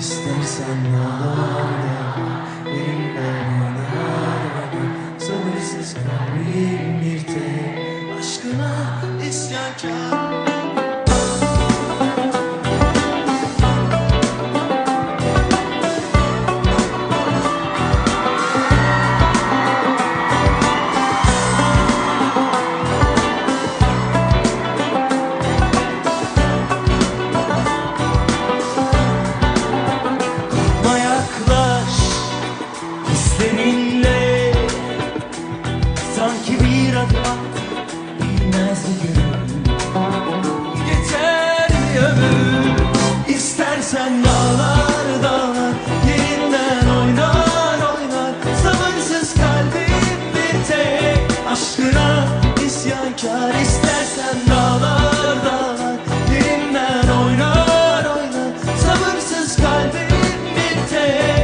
sen yollarda Benim ben inanmadan Sabırsız kalbim bir tek. Aşkına isyankar İstersen dağlar dağlar Yerinden oynar oynar. Sabırsız kalbim bir tek Aşkına isyankar. İstersen dağlar